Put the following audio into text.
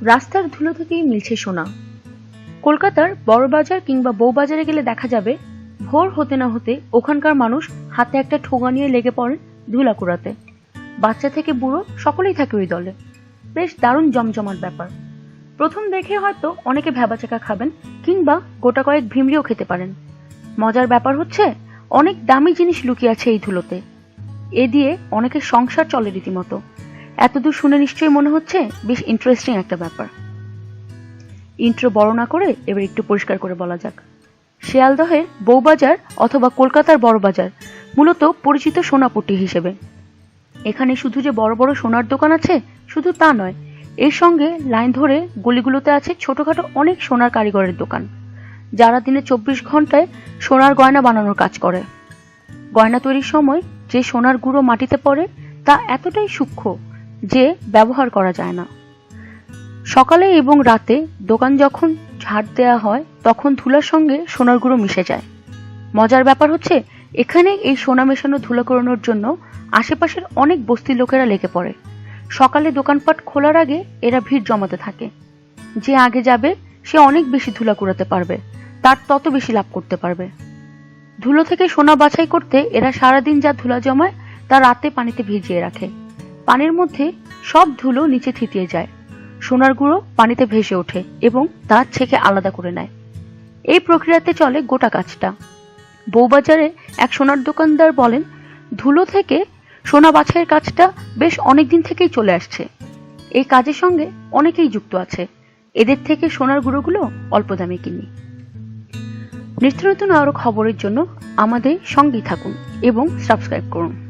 রাস্তার ধুলো থেকেই মিলছে সোনা। কলকাতার বড়বাজার কিংবা বউবাজারে গেলে দেখা যাবে, ভোর হতে না হতে ওখানকার মানুষ হাতে একটা ঠোঙা নিয়ে লেগে পড়েন ধুলা কুড়াতে বাচ্চা থেকে বুড়ো সকলেই থাকে ওই দলে। বেশ দারুণ জমজমাট ব্যাপার। প্রথম দেখে হয়তো অনেকে ভ্যাবাচাকা খাবেন কিংবা গোটা কয়েক ভিমড়িও খেতে পারেন। মজার ব্যাপার হচ্ছে, অনেক দামি জিনিস লুকিয়ে আছে এই ধুলোতে। এ দিয়ে অনেকের সংসার চলে রীতিমতো। এতদূর শুনে নিশ্চয়ই মনে হচ্ছে বেশ ইন্টারেস্টিং একটা ব্যাপার। ইন্ট্রো বড় না করে এবার একটু পরিষ্কার করে বলা যাক। শিয়ালদহের বউবাজার অথবা কলকাতার বড়বাজার, মূলত পরিচিত সোনাপট্টি হিসেবে। এখানে শুধু যে বড় বড় সোনার দোকান আছে, শুধু তা নয়, এর সঙ্গে লাইন ধরে গলিগুলোতে আছে ছোটখাটো অনেক সোনার কারিগরের দোকান, যারা দিনে চব্বিশ ঘন্টায় সোনার গয়না বানানোর কাজ করে। গয়না তৈরির সময় যে সোনার গুঁড়ো মাটিতে পড়ে, তা এতটাই সূক্ষ্ম যে ব্যবহার করা যায় না। সকালে এবং রাতে দোকান যখন ঝাড় দেওয়া হয়, তখন ধুলার সঙ্গে সোনার গুঁড়ো মিশে যায়। মজার ব্যাপার হচ্ছে, এখানে এই সোনা মেশানো ধুলা করানোর জন্য আশেপাশের অনেক বস্তির লোকেরা লেগে পড়ে। সকালে দোকানপাট খোলার আগে এরা ভিড় জমাতে থাকে। যে আগে যাবে, সে অনেক বেশি ধুলা কুড়াতে পারবে, তার তত বেশি লাভ করতে পারবে। ধুলো থেকে সোনা বাছাই করতে এরা সারাদিন যা ধুলা জমায়, তা রাতে পানিতে ভিজিয়ে রাখে। পানির মধ্যে সব ধুলো নিচে থিতিয়ে যায়। সোনার গুঁড়ো পানিতে ভেসে ওঠে এবং তা ছেঁকে আলাদা করে নেয়। এই প্রক্রিয়াতে চলে গোটা কাজটা। বউবাজারে এক সোনার দোকানদার বলেন, ধুলো থেকে সোনা বাছাইয়ের কাজটা বেশ অনেক দিন থেকেই চলে আসছে। এই কাজের সঙ্গে অনেকেই যুক্ত আছে। এদের থেকে সোনার গুঁড়োগুলো অল্প দামে কিনি। নিত্য নতুন আরও খবরের জন্য আমাদের সঙ্গেই থাকুন এবং সাবস্ক্রাইব করুন।